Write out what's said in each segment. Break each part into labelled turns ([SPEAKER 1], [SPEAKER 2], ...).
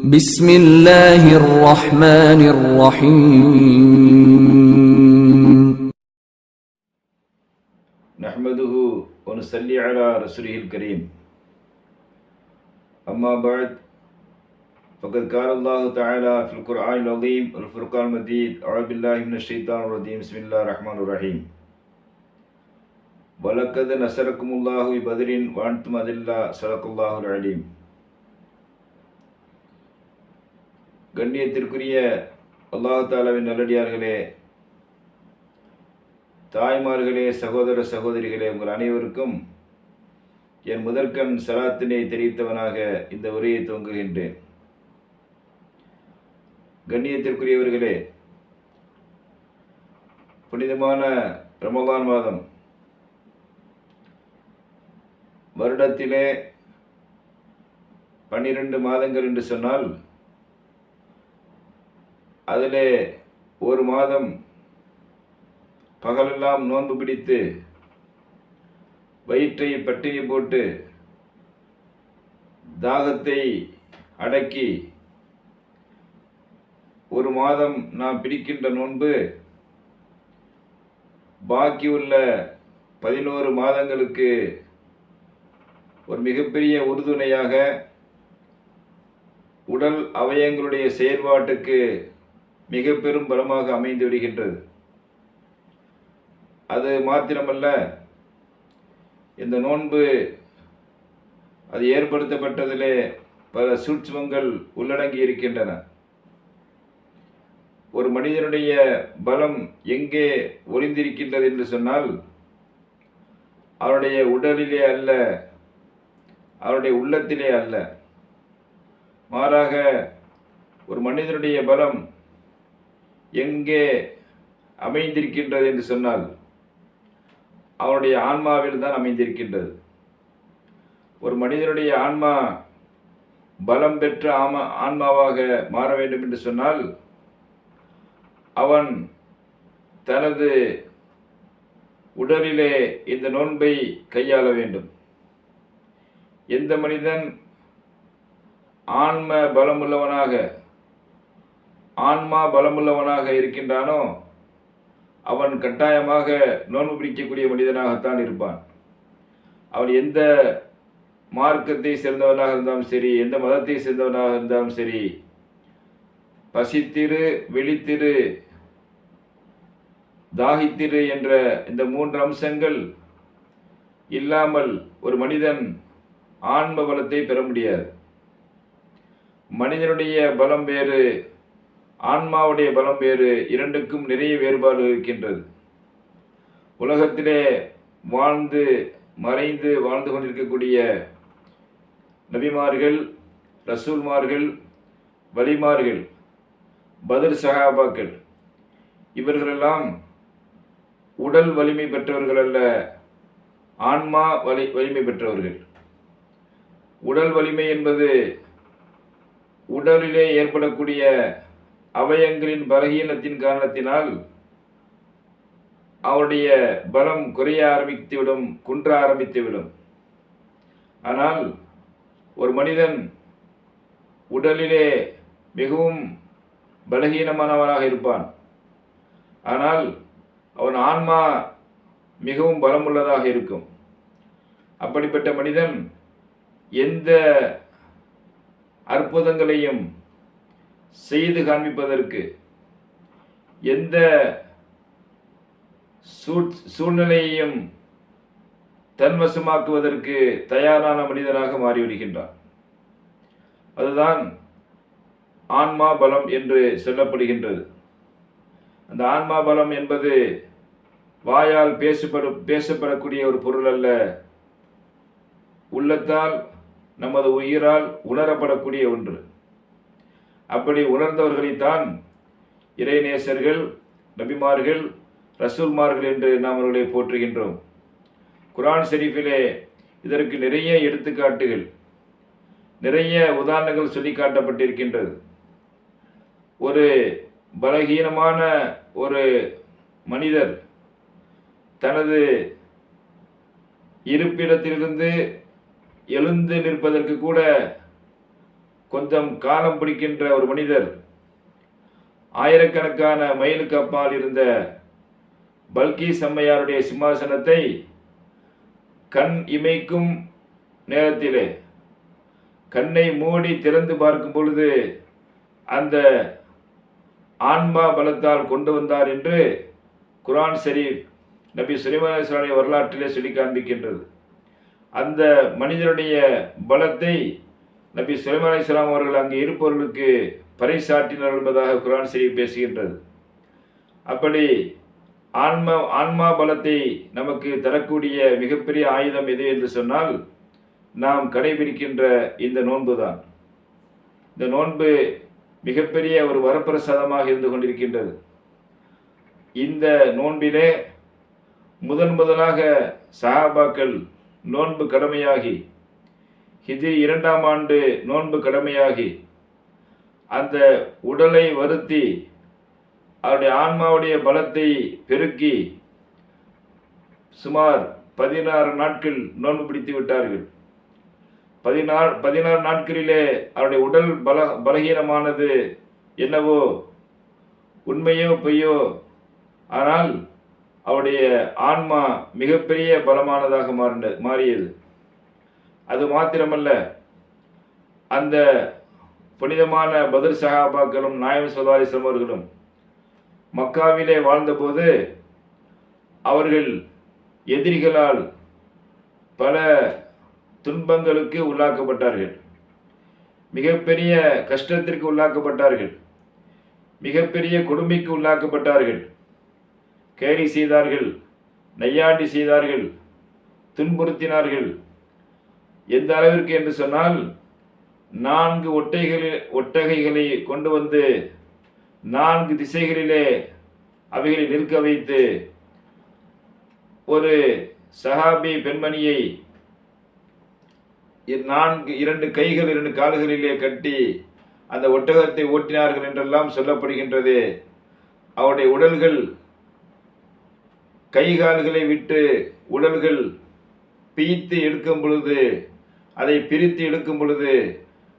[SPEAKER 1] بسم الله الرحمن الرحيم
[SPEAKER 2] نحمده ونصلي على رسوله الكريم. أما بعد فقد قال الله تعالى في القرآن العظيم والفرقان المجيد أعوذ بالله من الشيطان الرجيم. بسم الله الرحمن الرحيم. ولقد نصركم الله ببدر وأنتم أذلة. صدق الله العليم. கண்ணியத்திற்குரிய அல்லாஹாலாவின் நல்லடியார்களே தாய்மார்களே சகோதர சகோதரிகளே உங்கள் அனைவருக்கும் என் முதற்கண் சலாத்தினை தெரிவித்தவனாக இந்த உரையை துவங்குகின்றேன். கண்ணியத்திற்குரியவர்களே புனிதமான ரமலான் மாதம் வருடத்திலே பன்னிரண்டு மாதங்கள் என்று சொன்னால் அதிலே ஒரு மாதம் பகலெல்லாம் நோன்பு பிடித்து வயிற்றை பட்டினி போட்டு தாகத்தை அடக்கி ஒரு மாதம் நாம் பிடிக்கின்ற நோன்பு பாக்கியுள்ள பதினோரு மாதங்களுக்கு ஒரு மிகப்பெரிய உறுதுணையாக உடல் அவயங்களுடைய செயல்பாட்டுக்கு மிக பெரும் பலமாக அமைந்து விடுகின்றது. அது மாத்திரமல்ல இந்த நோன்பு அது ஏற்படுத்தப்பட்டதிலே பல சூட்சுமங்கள் உள்ளடங்கி இருக்கின்றன. ஒரு மனிதனுடைய பலம் எங்கே ஒளிந்திருக்கின்றது என்று சொன்னால் அவருடைய உடலிலே அல்ல அவருடைய உள்ளத்திலே அல்ல. மாறாக ஒரு மனிதனுடைய பலம் எங்கே அமைந்திருக்கின்றது என்று சொன்னால் அவனுடைய ஆன்மாவில் தான் அமைந்திருக்கின்றது. ஒரு மனிதனுடைய ஆன்மா பலம் பெற்ற ஆமா ஆன்மாவாக மாற வேண்டும் என்று சொன்னால் அவன் தனது உடலிலே இந்த நோன்பை கையாள வேண்டும். எந்த மனிதன் ஆன்ம பலமுள்ளவனாக ஆன்மா பலமுள்ளவனாக இருக்கின்றானோ அவன் கட்டாயமாக நோன்பு பிடிக்கக்கூடிய மனிதனாகத்தான் இருப்பான். அவன் எந்த மார்க்கத்தை சேர்ந்தவனாக இருந்தாலும் சரி எந்த மதத்தை சேர்ந்தவனாக இருந்தாலும் சரி பசித்திரு வெளித்திரு தாகித்திரு என்ற இந்த மூன்று அம்சங்கள் இல்லாமல் ஒரு மனிதன் ஆன்ம பலத்தை பெற முடியாது. மனிதனுடைய பலம் வேறு ஆன்மாவுடைய பலம் வேறு இரண்டுக்கும் நிறைய வேறுபாடு இருக்கின்றது. உலகத்திலே வாழ்ந்து மறைந்து வாழ்ந்து கொண்டிருக்கக்கூடிய நபிமார்கள் ரசூல்மார்கள் வலிமார்கள் பதில் சகாபாக்கள் இவர்களெல்லாம் உடல் வலிமை பெற்றவர்கள் அல்ல ஆன்மா வலி வலிமை பெற்றவர்கள். உடல் வலிமை என்பது உடலிலே ஏற்படக்கூடிய அவயங்களின் பலகீனத்தின் காரணத்தினால் அவருடைய பலம் குறைய ஆரம்பித்துவிடும் குன்ற ஆரம்பித்துவிடும். ஆனால் ஒரு மனிதன் உடலிலே மிகவும் பலகீனமானவனாக இருப்பான். ஆனால் அவன் ஆன்மா மிகவும் பலமுள்ளதாக இருக்கும். அப்படிப்பட்ட மனிதன் எந்த அற்புதங்களையும் செய்து காண்பிப்பதற்கு எந்த சூழ்நிலையையும் தன்வசமாக்குவதற்கு தயாரான மனிதனாக மாறிவிடுகின்றான். அதுதான் ஆன்மா பலம் என்று சொல்லப்படுகின்றது. அந்த ஆன்மா பலம் என்பது வாயால் பேசப்படும் பேசப்படக்கூடிய ஒரு பொருள் அல்ல. உள்ளத்தால் நமது உயிரால் உணரப்படக்கூடிய ஒன்று. அப்படி உணர்ந்தவர்களைத்தான் இறைநேசர்கள் நபிமார்கள் ரசூல்மார்கள் என்று நாம் அவர்களை போற்றுகின்றோம். குரான் ஷெரீஃபிலே இதற்கு நிறைய எடுத்துக்காட்டுகள் நிறைய உதாரணங்கள் சொல்லி காட்டப்பட்டிருக்கின்றது. ஒரு பலகீனமான ஒரு மனிதர் தனது இருப்பிடத்திலிருந்து எழுந்து நிற்பதற்கு கூட கொஞ்சம் காலம் பிடிக்கின்ற ஒரு மனிதர் ஆயிரக்கணக்கான மயிலுக்கு அப்பால் இருந்த பல்கீஸ் அம்மையாருடைய சிம்மாசனத்தை கண் இமைக்கும் நேரத்திலே கண்ணை மூடி திறந்து பார்க்கும் பொழுது அந்த ஆன்மா பலத்தால் கொண்டு வந்தார் என்று குரான் ஷரீப் நபி சுலைமான் வரலாற்றிலே சொல்லி காண்பிக்கின்றது. அந்த மனிதனுடைய பலத்தை நபி சுலைமான் அலிஸ்லாம் அவர்கள் அங்கே இருப்பவர்களுக்கு பறைசாட்டினர் என்பதாக குரான் ஷரீப் பேசுகின்றது. அப்படி ஆன்மா ஆன்மா பலத்தை நமக்கு தரக்கூடிய மிகப்பெரிய ஆயுதம் எது என்று சொன்னால் நாம் கடைபிடிக்கின்ற இந்த நோன்பு தான். இந்த நோன்பு மிகப்பெரிய ஒரு வரப்பிரசாதமாக இருந்து கொண்டிருக்கின்றது. இந்த நோன்பிலே முதன் முதலாக சஹாபாக்கள் நோன்பு கடமையாகி ஹிஜ்ரி இரண்டாம் ஆண்டு நோன்பு கடமையாகி அந்த உடலை வருத்தி அவருடைய ஆன்மாவுடைய பலத்தை பெருக்கி சுமார் பதினாறு நாட்கள் நோன்பு பிடித்து விட்டார்கள். பதினாறு பதினாறு நாட்களிலே அவருடைய உடல் பல பலகீனமானது என்னவோ உண்மையோ பொய்யோ ஆனால் அவருடைய ஆன்மா மிகப்பெரிய பலமானதாக மாறின மாறியது. அது மாத்திரமல்ல அந்த புனிதமான பதில் சகாபாக்களும் நாயம் சொல்லாரிசம் அவர்களும் மக்காவிலே வாழ்ந்தபோது அவர்கள் எதிரிகளால் பல துன்பங்களுக்கு உள்ளாக்கப்பட்டார்கள். மிகப்பெரிய கஷ்டத்திற்கு உள்ளாக்கப்பட்டார்கள். மிகப்பெரிய கொடுமைக்கு உள்ளாக்கப்பட்டார்கள். கேலி செய்தார்கள் நையாண்டி செய்தார்கள் துன்புறுத்தினார்கள். எந்த அளவிற்கு என்று சொன்னால் நான்கு ஒட்டைகளில் ஒட்டகைகளை கொண்டு வந்து நான்கு திசைகளிலே அவைகளை நிற்க வைத்து ஒரு சஹாபி பெண்மணியை நான்கு இரண்டு கைகள் இரண்டு கால்களிலே கட்டி அந்த ஒட்டகத்தை ஓட்டினார்கள் என்றெல்லாம் சொல்லப்படுகின்றது. அவருடைய உடல்கள் கை கால்களை விட்டு உடல்கள் பீய்த்து எடுக்கும் பொழுது அதை பிரித்து எடுக்கும் பொழுது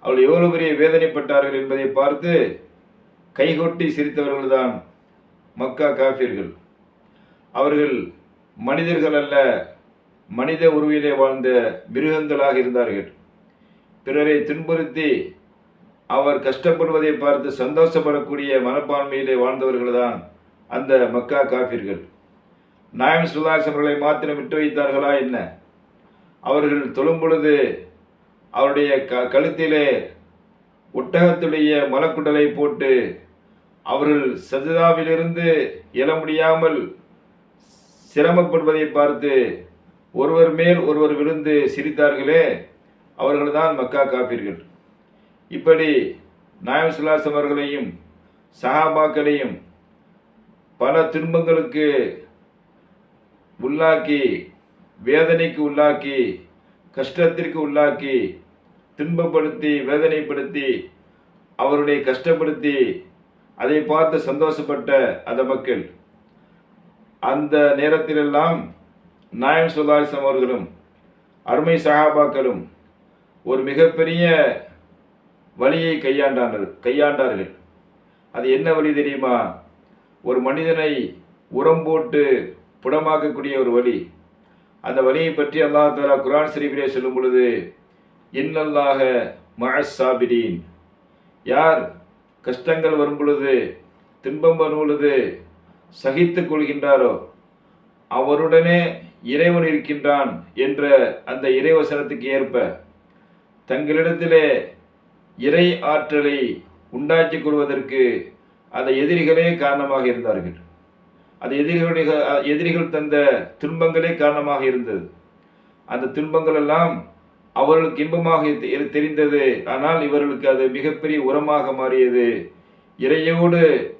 [SPEAKER 2] அவள் எவ்வளவு பெரிய வேதனைப்பட்டார்கள் என்பதை பார்த்து கைகொட்டி சிரித்தவர்கள்தான் மக்கா காஃபியர்கள் அவர்கள் மனிதர்கள் அல்ல மனித உருவிலே வாழ்ந்த மிருகங்களாக இருந்தார்கள். பிறரை துன்புறுத்தி அவர் கஷ்டப்படுவதை பார்த்து சந்தோஷப்படக்கூடிய மனப்பான்மையிலே வாழ்ந்தவர்கள்தான் அந்த மக்கா காஃபிர்கள். நாயம் சுல்லாஸ் அவர்களை மாத்திரம் விட்டு வைத்தார்களா என்ன? அவர்கள் தொழும் பொழுது அவருடைய க கழுத்திலே ஒட்டகத்துடைய மலக்குடலை போட்டு அவர்கள் சஜிதாவிலிருந்து எழ முடியாமல் சிரமப்படுவதை பார்த்து ஒருவர் மேல் ஒருவர் விழுந்து சிரித்தார்களே அவர்கள்தான் மக்கா காப்பீர்கள். இப்படி நாயம் சுல்லாசம் அவர்களையும் சஹாபாக்களையும் பல துன்பங்களுக்கு உள்ளாக்கி வேதனைக்கு உள்ளாக்கி கஷ்டத்திற்கு உள்ளாக்கி துன்பப்படுத்தி வேதனைப்படுத்தி அவருடைய கஷ்டப்படுத்தி அதை பார்த்து சந்தோஷப்பட்ட அந்த மக்கள். அந்த நேரத்திலெல்லாம் நாயம் சுல்லாசம் அவர்களும் அருமை சகாபாக்களும் ஒரு மிகப்பெரிய வழியை கையாண்டார்கள் கையாண்டார்கள். அது என்ன வழி தெரியுமா? ஒரு மனிதனை உரம் போட்டு புடமாக்கக்கூடிய ஒரு வழி. அந்த வழியை பற்றி அல்லாஹ் தாலா குரான் ஷரீஃபிலே சொல்லும் பொழுது இன்னல்லாக மஹசாபிரீன் யார் கஷ்டங்கள் வரும் பொழுது துன்பம் வரும் பொழுது சகித்துக் கொள்கின்றாரோ அவருடனே இறைவன் இருக்கின்றான் என்ற அந்த இறைவசனத்துக்கு ஏற்ப தங்களிடத்திலே இறை ஆற்றலை உண்டாக்கிக் கொள்வதற்கு அந்த எதிரிகளே காரணமாக இருந்தார்கள். அது எதிரிகளுடைய எதிரிகள் தந்த துன்பங்களே காரணமாக இருந்தது. அந்த துன்பங்கள் எல்லாம் அவர்களுக்கு இன்பமாக தெ- தெரிந்தது. ஆனால் இவர்களுக்கு அது மிகப்பெரிய உரமாக மாறியது. இறையோடு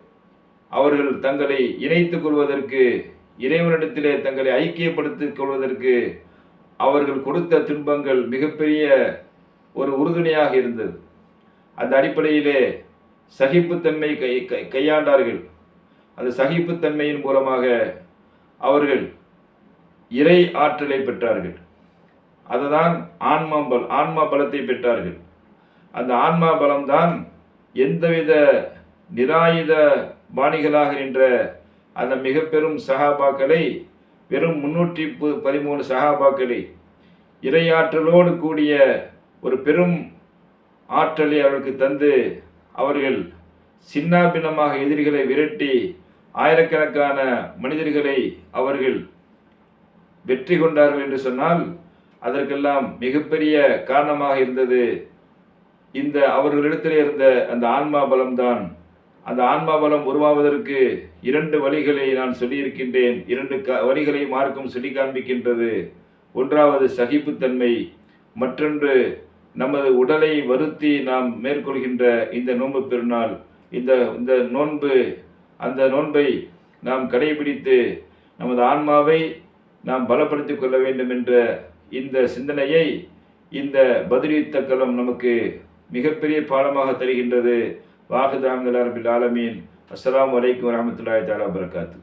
[SPEAKER 2] அவர்கள் தங்களை இணைத்துக் கொள்வதற்கு இறைவனிடத்திலே தங்களை ஐக்கியப்படுத்திக் கொள்வதற்கு அவர்கள் கொடுத்த துன்பங்கள் மிகப்பெரிய ஒரு உறுதுணையாக இருந்தது. அந்த அடிப்படையிலே சகிப்புத்தன்மை கை கை- கையாண்டார்கள். அந்த சகிப்புத்தன்மையின் மூலமாக அவர்கள் இறை ஆற்றலை பெற்றார்கள். அதுதான் ஆன்மா பல் ஆன்மா பலத்தை பெற்றார்கள். அந்த ஆன்மா பலம்தான் எந்தவித நிராயுத பாணிகளாக நின்ற அந்த மிக பெரும் சகாபாக்களை வெறும் முன்னூற்றி பு- பதிமூணு சகாபாக்களை இறையாற்றலோடு கூடிய ஒரு பெரும் ஆற்றலை அவர்களுக்கு தந்து அவர்கள் சின்னாபின்னமாக எதிரிகளை விரட்டி ஆயிரக்கணக்கான மனிதர்களை அவர்கள் வெற்றி கொண்டார்கள் என்று சொன்னால் அதற்கெல்லாம் மிகப்பெரிய காரணமாக இருந்தது. இந்த அவர்களிடத்தில் இருந்த அந்த ஆன்மா பலம்தான். அந்த ஆன்மா பலம் உருவாவதற்கு இரண்டு வழிகளை நான் சொல்லியிருக்கின்றேன். இரண்டு க வழிகளை மார்க்கம் சொல்லி காண்பிக்கின்றது ஒன்றாவது சகிப்புத்தன்மை மற்றொன்று நமது உடலை வருத்தி நாம் மேற்கொள்கின்ற இந்த நோன்பு பெருநாள். இந்த இந்த நோன்பு அந்த நோன்பை நாம் கடைபிடித்து நமது ஆன்மாவை நாம் பலப்படுத்திக் கொள்ள வேண்டும் என்ற இந்த சிந்தனையை இந்த பதிலீத்த நமக்கு மிகப்பெரிய பாடமாக தருகின்றது. வாகுதாங்கல் அரபில் ஆலமீன். அஸ்லாம் வலைக்கம் வரமத்துல்லாய் தாலா பரகாத்து